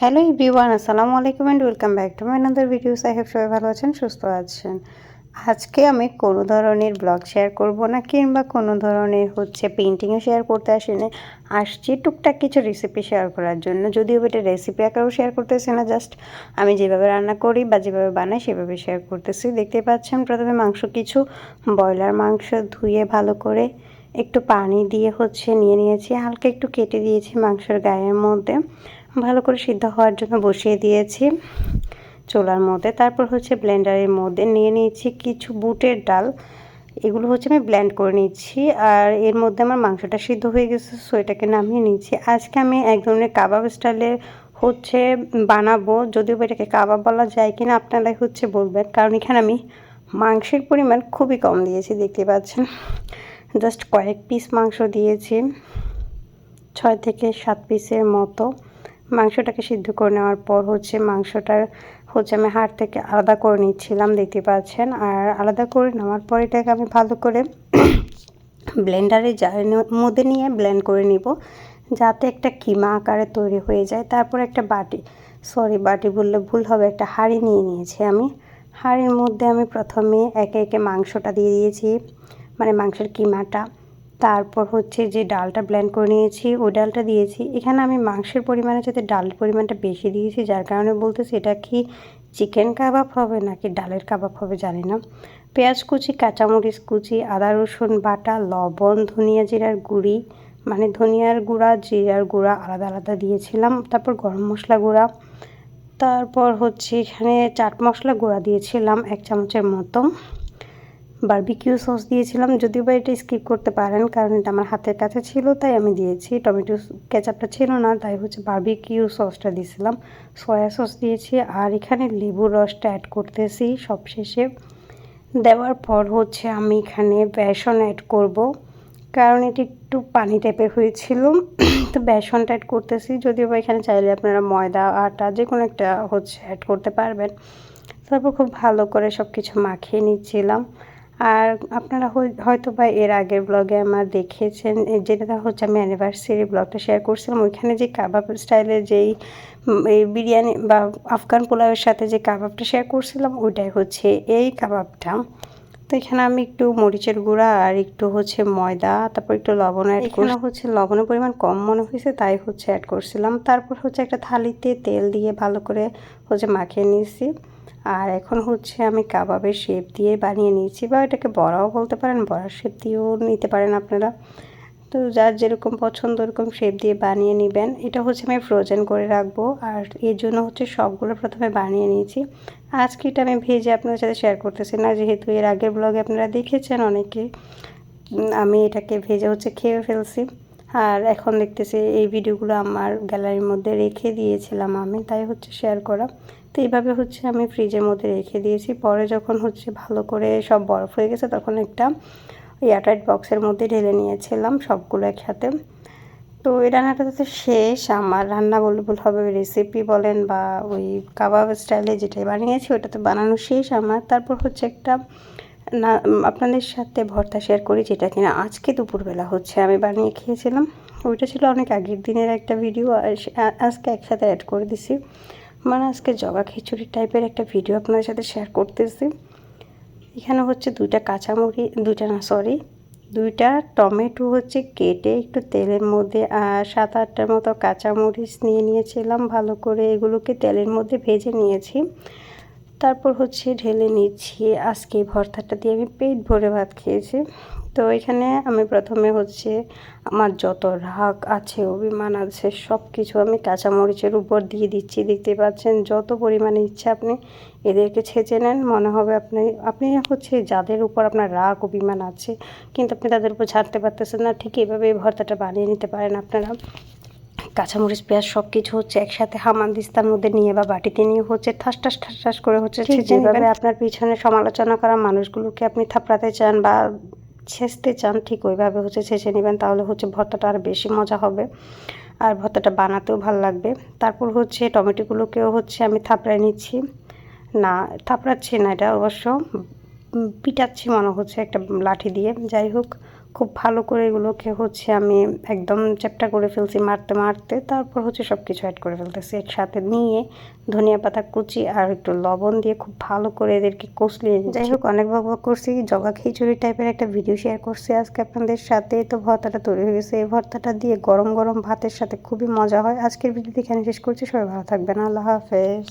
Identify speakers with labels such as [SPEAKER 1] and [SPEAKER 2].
[SPEAKER 1] Hello everyone, আসসালামু আলাইকুম and welcome back to my another videos I have সবাই ভালো আছেন, সুস্থ আছেন। আজকে আমি কোনো ধরনের ব্লগ শেয়ার করব না, কিংবা কোনো ধরনের হচ্ছে পেন্টিংও শেয়ার করতে আসিনি আসছি টুকটাক কিছু রেসিপি শেয়ার করার জন্য। যদিও এটা রেসিপি আকারেও শেয়ার করতেছি না জাস্ট আমি যেভাবে রান্না করি বা যেভাবে বানাই সেভাবে শেয়ার করতেছি। দেখতে পাচ্ছেন প্রথমে মাংস কিছু ব্রয়লার মাংস ধুয়ে ভালো করে একটু পানি দিয়ে হচ্ছে নিয়ে নিয়েছি। হালকা একটু কেটে দিয়েছি মাংসের গায়ের মধ্যে। ভালো করে সিদ্ধ হওয়ার জন্য বসিয়ে দিয়েছি চোলার মধ্যে। তারপর হচ্ছে ব্লেন্ডারের মধ্যে নিয়ে নিয়েছি কিছু বুটের ডাল। এগুলো হচ্ছে আমি ব্ল্যান্ড করে নিচ্ছি আর এর মধ্যে আমার মাংসটা সিদ্ধ হয়ে গেছে সো এটাকে নামিয়ে নিচ্ছি। আজকে আমি এক ধরনের কাবাব স্টাইলের হচ্ছে বানাবো, যদিও এটাকে কাবাব বলা যায় কিনা আপনারাই হচ্ছে বলবেন, কারণ এখানে আমি মাংসের পরিমাণ খুবই কম দিয়েছি, দেখতে পাচ্ছেন। জাস্ট কয়েক পিস মাংস দিয়েছি, ছয় থেকে সাত পিসের মতো। মাংসটাকে সিদ্ধ করে নেওয়ার পর হচ্ছে মাংসটার হচ্ছে আমি হাড় থেকে আলাদা করে নিচ্ছিলাম, দেখতে পাচ্ছেন। আর আলাদা করে নেওয়ার পর এটাকে আমি ভালো করে ব্লেন্ডারে মধ্যে নিয়ে ব্লেন্ড করে নিব, যাতে একটা কিমা আকারে তৈরি হয়ে যায়। তারপর একটা বাটি, সরি, বাটি বললে ভুল হবে, একটা হাঁড়ি নিয়ে নিয়েছি আমি। হাঁড়ির মধ্যে আমি প্রথমে একে একে মাংসটা দিয়ে দিয়েছি মানে মাংসের কিমাটা। তারপর হচ্ছে যে ডালটা ব্ল্যান্ড করে নিয়েছি, ওই ডালটা দিয়েছি। এখানে আমি মাংসের পরিমাণে যাতে ডালের পরিমাণটা বেশি দিয়েছি, যার কারণে বলতেছি এটা কি চিকেন কাবাব হবে নাকি ডালের কাবাব হবে জানি না। পেঁয়াজ কুচি, কাঁচামরিচ কুচি, আদা, রসুন বাটা, লবণ, ধনিয়া জিরার গুঁড়ি মানে ধনিয়ার গুঁড়া, জিরার গুঁড়া আলাদা আলাদা দিয়েছিলাম, তারপর গরম মশলা গুঁড়া, তারপর হচ্ছে এখানে চাট মশলা গুঁড়া দিয়েছিলাম এক চামচের মতো। বারবিকিউ সস দিয়েছিলাম, যদিও বা এটা স্কিপ করতে পারেন, কারণ এটা আমার হাতের কাছে ছিল, তাই আমি দিয়েছি। টমেটো কেচাপটা ছিল না, তাই হচ্ছে বার্বিকিউ সসটা দিয়েছিলাম। সয়া সস দিয়েছি, আর এখানে লেবুর রসটা অ্যাড করতেছি সবশেষে। দেওয়ার পর হচ্ছে আমি এখানে বেসন অ্যাড করব, কারণ এটি একটু পানি টাইপের হয়েছিল। তো বেসনটা অ্যাড করতেছি, যদিও বা এখানে চাইলে আপনারা ময়দা, আটা যে কোনো একটা হচ্ছে অ্যাড করতে পারবেন। তারপর খুব ভালো করে সব কিছু মাখিয়ে নিচ্ছিলাম। আর আপনারা হয়তো বা এর আগের ব্লগে আমার দেখেছেন যেটা হচ্ছে আমি অ্যানিভার্সারি ব্লগটা শেয়ার করছিলাম ওইখানে যে কাবাব স্টাইলের যেই বিরিয়ানি বা আফগান পোলাওয়ের সাথে যে কাবাবটা শেয়ার করছিলাম ওইটাই হচ্ছে এই কাবাবটা। তো এখানে আমি একটু মরিচের গুঁড়া আর একটু হচ্ছে ময়দা তারপর একটু লবণ অ্যাড করে হচ্ছে লবণের পরিমাণ কম মনে হয়েছে তাই হচ্ছে অ্যাড করছিলাম। তারপর হচ্ছে একটা থালিতে তেল দিয়ে ভালো করে হচ্ছে মাখিয়ে নিয়েছি। আর এখন হচ্ছে আমি কাবাবের শেপ দিয়ে বানিয়ে নিয়েছি বা এটাকে বড়াও বলতে পারেন, বড়ার শেপ দিয়েও নিতে পারেন আপনারা। তো যার যেরকম পছন্দ ওরকম শেপ দিয়ে বানিয়ে নেবেন। এটা হচ্ছে আমি ফ্রোজেন করে রাখব আর এর জন্য হচ্ছে সবগুলো প্রথমে বানিয়ে নিয়েছি। আজকে এটা আমি ভেজে আপনাদের সাথে শেয়ার করতেছি না, যেহেতু এর আগের ব্লগে আপনারা দেখেছেন অনেকে আমি এটাকে ভেজে হচ্ছে খেয়ে ফেলছি। আর এখন দেখতেছি এই ভিডিওগুলো আমার গ্যালারির মধ্যে রেখে দিয়েছিলাম আমি, তাই হচ্ছে শেয়ার করা। তো এইভাবে হচ্ছে আমি ফ্রিজের মধ্যে রেখে দিয়েছি। পরে যখন হচ্ছে ভালো করে সব বরফ হয়ে গেছে, তখন একটা এয়ারটাইট বক্সের মধ্যে ঢেলে নিয়েছিলাম সবগুলো একসাথে। তো এই রান্নাটা তো শেষ, আমার রান্না বলে ভুল হবে রেসিপি বলেন বা ওই কাবাব স্টাইলে যেটাই বানিয়েছি, ওটা তো বানানো শেষ আমার। তারপর হচ্ছে একটা না আপনাদের সাথে ভর্তা শেয়ার করি যেটা কিনা আজকে দুপুরবেলা হচ্ছে। আমি বানিয়ে খেয়েছিলাম। ওইটা ছিল অনেক আগের দিনের একটা ভিডিও আজকে একসাথে অ্যাড করে দিছি। মানে আজকে জগা খিচুড়ি টাইপের একটা ভিডিও আপনাদের সাথে শেয়ার করতেছি। এখানে হচ্ছে দুইটা কাঁচামরি, দুইটা না সরি দুইটা টমেটো হচ্ছে কেটে একটু তেলের মধ্যে সাত আটটার মতো কাঁচামরিচ নিয়ে নিয়েছিলাম। ভালো করে এগুলোকে তেলের মধ্যে ভেজে নিয়েছি। তারপর হচ্ছে ঢেলে নিচ্ছি। আজকে ভর্তাটা দিয়ে আমি পেট ভরে ভাত খেয়েছি। তো এখানে আমি প্রথমে হচ্ছে আমার যত রাগ আছে, অভিমান আছে সব কিছু আমি কাঁচামরিচের উপর দিয়ে দিচ্ছি। দেখতে পাচ্ছেন, যত পরিমাণে ইচ্ছে আপনি এদেরকে ছেঁচে নেন। মনে হবে আপনি আপনি হচ্ছে যাদের উপর আপনার রাগ, অভিমান আছে, কিন্তু আপনি তাদের উপর ছাড়তে পারতেছেন না। ঠিক এইভাবে এই ভর্তাটা বানিয়ে নিতে পারেন আপনারা। কাঁচামরিচ পেঁয়াজ সব কিছু হচ্ছে একসাথে হামান দিস্তার মধ্যে নিয়ে বা বাটিতে নিয়ে হচ্ছে ঠাস ঠাস ঠাস ঠাস করে হচ্ছে যেভাবে আপনার পিছনে সমালোচনা করা মানুষগুলোকে আপনি থাপড়াতে চান বা ছেঁচতে চান ঠিক ওইভাবে হচ্ছে ছেঁচে নেবেন তাহলে হচ্ছে ভর্তাটা আর বেশি মজা হবে। আর ভর্তাটা বানাতেও ভালো লাগবে। তারপর হচ্ছে টমেটোগুলোকেও হচ্ছে আমি থাপড়ায় নিচ্ছি। না থাপড়াচ্ছি না এটা অবশ্য। পিটাচ্ছি মনে হচ্ছে একটা লাঠি দিয়ে। যাই হোক খুব ভালো করে এগুলোকে হচ্ছে আমি একদম চ্যাপটা করে ফেলছি মারতে মারতে। তারপর হচ্ছে সব কিছু অ্যাড করে ফেলতেছি একসাথে নিয়ে ধনিয়া পাতা কুচি আর একটু লবণ দিয়ে খুব ভালো করে এদেরকে কষলিয়ে যাই হোক, অনেক বক বক করছি। জগা খিচুড়ি টাইপের একটা ভিডিও শেয়ার করছি আজকে আপনাদের সাথে। তো ভর্তাটা তৈরি হয়ে গেছে। এই ভর্তাটা দিয়ে গরম গরম ভাতের সাথে খুবই মজা হয়। আজকের ভিডিও এখানে শেষ করছি। সবাই ভালো থাকবেন। আল্লাহ হাফেজ।